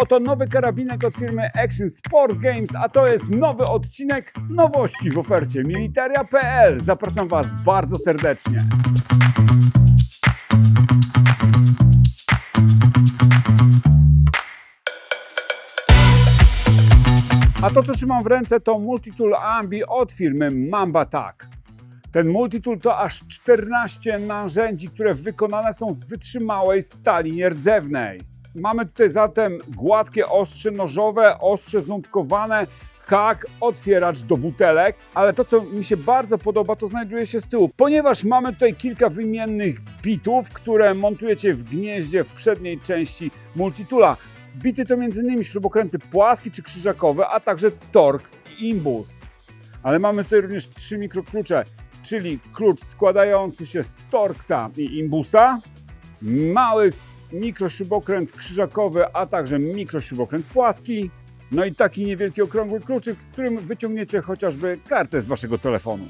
Oto nowy karabinek od firmy Action Sport Games, a to jest nowy odcinek nowości w ofercie militaria.pl. Zapraszam Was bardzo serdecznie. A to, co trzymam w ręce, to Multitool Ambi od firmy Mamba Tak. Ten multitool to aż 14 narzędzi, które wykonane są z wytrzymałej stali nierdzewnej. Mamy tutaj zatem gładkie ostrze nożowe, ostrze ząbkowane, hak, otwieracz do butelek, ale to co mi się bardzo podoba to znajduje się z tyłu, ponieważ mamy tutaj kilka wymiennych bitów, które montujecie w gnieździe w przedniej części multitoola. Bity to m.in. śrubokręty płaskie czy krzyżakowe, a także Torx i Imbus. Ale mamy tutaj również trzy mikroklucze, czyli klucz składający się z Torxa i Imbusa, mały mikrośrubokręt krzyżakowy, a także mikrośrubokręt płaski, no i taki niewielki okrągły kluczyk, którym wyciągniecie chociażby kartę z waszego telefonu.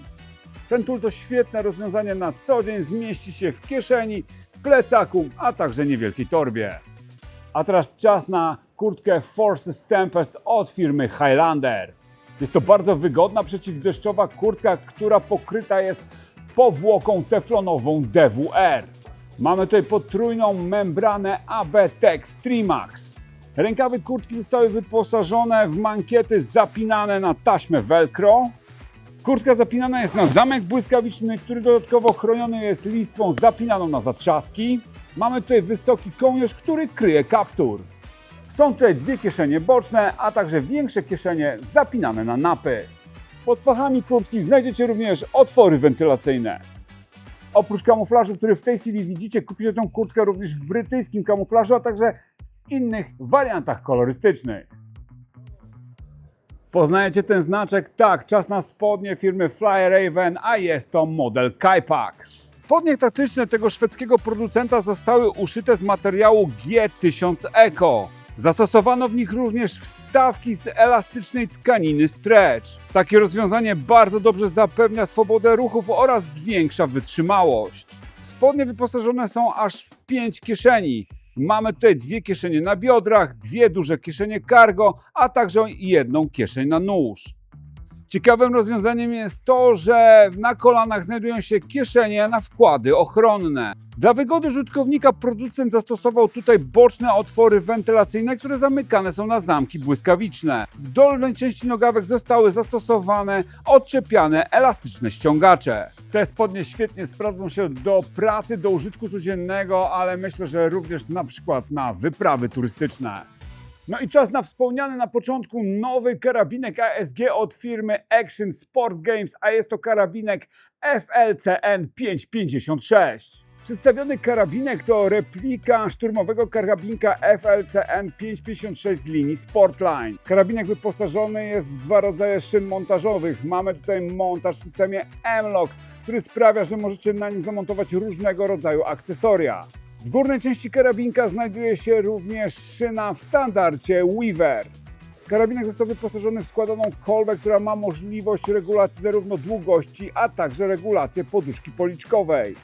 Ten tool to świetne rozwiązanie na co dzień, zmieści się w kieszeni, plecaku, a także niewielkiej torbie. A teraz czas na kurtkę Forces Tempest od firmy Highlander. Jest to bardzo wygodna przeciwdeszczowa kurtka, która pokryta jest powłoką teflonową DWR. Mamy tutaj potrójną membranę AB Tex Trimax. Rękawy kurtki zostały wyposażone w mankiety zapinane na taśmę Velcro. Kurtka zapinana jest na zamek błyskawiczny, który dodatkowo chroniony jest listwą zapinaną na zatrzaski. Mamy tutaj wysoki kołnierz, który kryje kaptur. Są tutaj dwie kieszenie boczne, a także większe kieszenie zapinane na napy. Pod pachami kurtki znajdziecie również otwory wentylacyjne. Oprócz kamuflażu, który w tej chwili widzicie, kupicie tę kurtkę również w brytyjskim kamuflażu, a także innych wariantach kolorystycznych. Poznajecie ten znaczek? Tak, czas na spodnie firmy Fly Raven, a jest to model Kaipak. Spodnie taktyczne tego szwedzkiego producenta zostały uszyte z materiału G1000 Eco. Zastosowano w nich również wstawki z elastycznej tkaniny stretch. Takie rozwiązanie bardzo dobrze zapewnia swobodę ruchów oraz zwiększa wytrzymałość. Spodnie wyposażone są aż w 5 kieszeni. Mamy tutaj dwie kieszenie na biodrach, dwie duże kieszenie cargo, a także jedną kieszeń na nóż. Ciekawym rozwiązaniem jest to, że na kolanach znajdują się kieszenie na wkłady ochronne. Dla wygody użytkownika producent zastosował tutaj boczne otwory wentylacyjne, które zamykane są na zamki błyskawiczne. W dolnej części nogawek zostały zastosowane odczepiane elastyczne ściągacze. Te spodnie świetnie sprawdzą się do pracy, do użytku codziennego, ale myślę, że również na przykład na wyprawy turystyczne. No i czas na wspomniany na początku nowy karabinek ASG od firmy Action Sport Games, a jest to karabinek FLCN 556. Przedstawiony karabinek to replika szturmowego karabinka FLCN 556 z linii Sportline. Karabinek wyposażony jest w dwa rodzaje szyn montażowych. Mamy tutaj montaż w systemie M-Lock, który sprawia, że możecie na nim zamontować różnego rodzaju akcesoria. W górnej części karabinka znajduje się również szyna w standardzie Weaver. Karabinek został wyposażony w składaną kolbę, która ma możliwość regulacji zarówno długości, a także regulację poduszki policzkowej.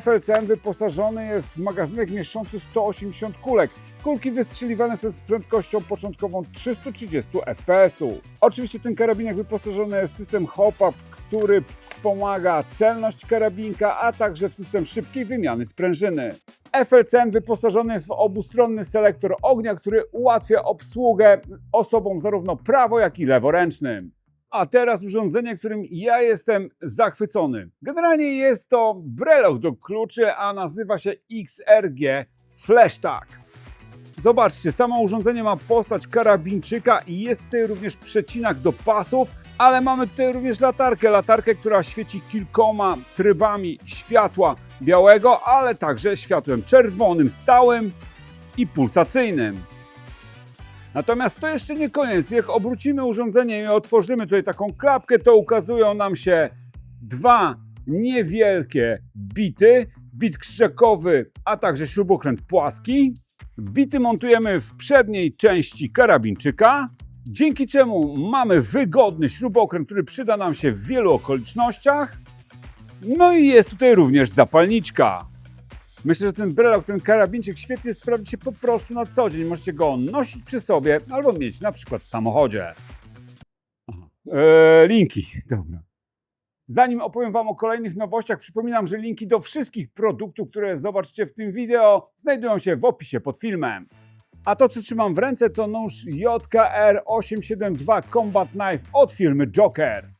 FLCM wyposażony jest w magazynek mieszczący 180 kulek. Kulki wystrzeliwane są z prędkością początkową 330 fps. Oczywiście ten karabinek wyposażony jest w system hop-up, który wspomaga celność karabinka, a także w system szybkiej wymiany sprężyny. FLCM wyposażony jest w obustronny selektor ognia, który ułatwia obsługę osobom zarówno prawo, jak i leworęcznym. A teraz urządzenie, którym ja jestem zachwycony. Generalnie jest to breloch do kluczy, a nazywa się XRG FlashTag. Zobaczcie, samo urządzenie ma postać karabinczyka i jest tutaj również przecinak do pasów, ale mamy tutaj również latarkę, latarkę, która świeci kilkoma trybami światła białego, ale także światłem czerwonym, stałym i pulsacyjnym. Natomiast to jeszcze nie koniec. Jak obrócimy urządzenie i otworzymy tutaj taką klapkę, to ukazują nam się dwa niewielkie bity, bit krzyżakowy, a także śrubokręt płaski. Bity montujemy w przedniej części karabinczyka, dzięki czemu mamy wygodny śrubokręt, który przyda nam się w wielu okolicznościach. No i jest tutaj również zapalniczka. Myślę, że ten brelok, ten karabinczyk świetnie sprawdzi się po prostu na co dzień. Możecie go nosić przy sobie albo mieć na przykład w samochodzie. Aha. Eee, linki, dobra. Zanim opowiem Wam o kolejnych nowościach, przypominam, że linki do wszystkich produktów, które zobaczycie w tym wideo, znajdują się w opisie pod filmem. A to, co trzymam w ręce, to nóż JKR872 Combat Knife od firmy Joker.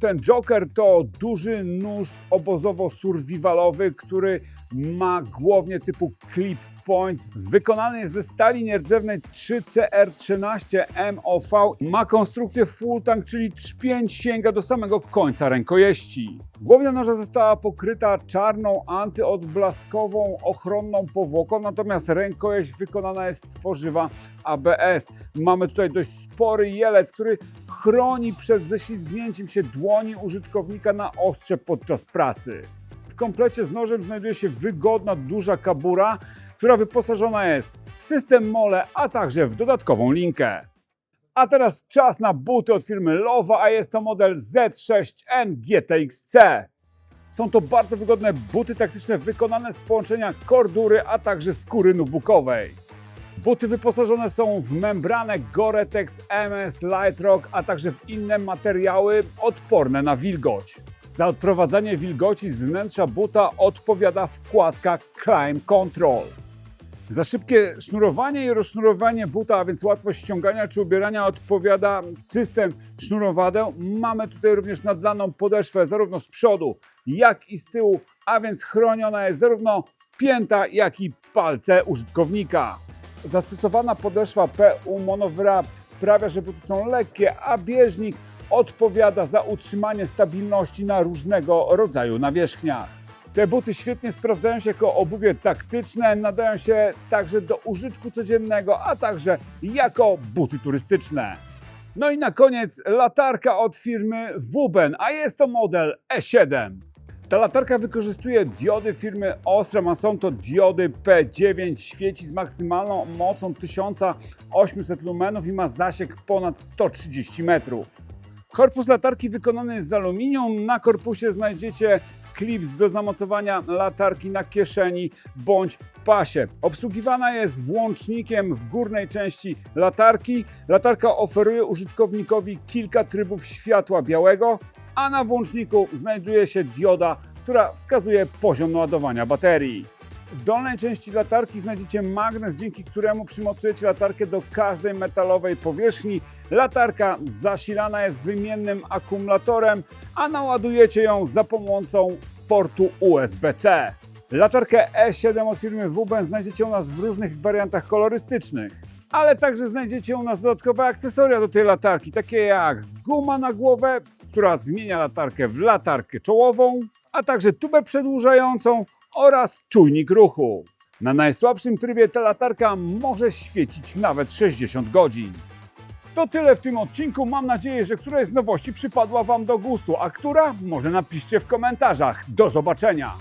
Ten Joker to duży nóż obozowo-survivalowy, który ma głownie typu clip point. Wykonany jest ze stali nierdzewnej 3CR13 MOV. Ma konstrukcję full tank, czyli trzpięć sięga do samego końca rękojeści. Głownia noża została pokryta czarną antyodblaskową ochronną powłoką, natomiast rękojeść wykonana jest z tworzywa ABS. Mamy tutaj dość spory jelec, który chroni przed ześlizgnięciem się dłoni użytkownika na ostrze podczas pracy. W komplecie z nożem znajduje się wygodna, duża kabura, która wyposażona jest w system mole, a także w dodatkową linkę. A teraz czas na buty od firmy Lowa, a jest to model Z6N GTXC. Są to bardzo wygodne buty taktyczne wykonane z połączenia kordury, a także skóry nubukowej. Buty wyposażone są w membranę Gore-Tex MS Lightrock, a także w inne materiały odporne na wilgoć. Za odprowadzanie wilgoci z wnętrza buta odpowiada wkładka Climb Control. Za szybkie sznurowanie i rozsznurowanie buta, a więc łatwość ściągania czy ubierania odpowiada system sznurowadeł. Mamy tutaj również nadlaną podeszwę zarówno z przodu, jak i z tyłu, a więc chroniona jest zarówno pięta, jak i palce użytkownika. Zastosowana podeszwa PU Monowrap sprawia, że buty są lekkie, a bieżnik odpowiada za utrzymanie stabilności na różnego rodzaju nawierzchniach. Te buty świetnie sprawdzają się jako obuwie taktyczne, nadają się także do użytku codziennego, a także jako buty turystyczne. No i na koniec latarka od firmy Wuben, a jest to model E7. Ta latarka wykorzystuje diody firmy Osram, a są to diody P9. Świeci z maksymalną mocą 1800 lumenów i ma zasięg ponad 130 metrów. Korpus latarki wykonany jest z aluminium. Na korpusie znajdziecie klips do zamocowania latarki na kieszeni bądź pasie. Obsługiwana jest włącznikiem w górnej części latarki. Latarka oferuje użytkownikowi kilka trybów światła białego, a na włączniku znajduje się dioda, która wskazuje poziom naładowania baterii. W dolnej części latarki znajdziecie magnes, dzięki któremu przymocujecie latarkę do każdej metalowej powierzchni. Latarka zasilana jest wymiennym akumulatorem, a naładujecie ją za pomocą portu USB-C. Latarkę E7 od firmy WBEN znajdziecie u nas w różnych wariantach kolorystycznych, ale także znajdziecie u nas dodatkowe akcesoria do tej latarki, takie jak guma na głowę, która zmienia latarkę w latarkę czołową, a także tubę przedłużającą oraz czujnik ruchu. Na najsłabszym trybie ta latarka może świecić nawet 60 godzin. To tyle w tym odcinku. Mam nadzieję, że któraś z nowości przypadła Wam do gustu, a która? Może napiszcie w komentarzach. Do zobaczenia!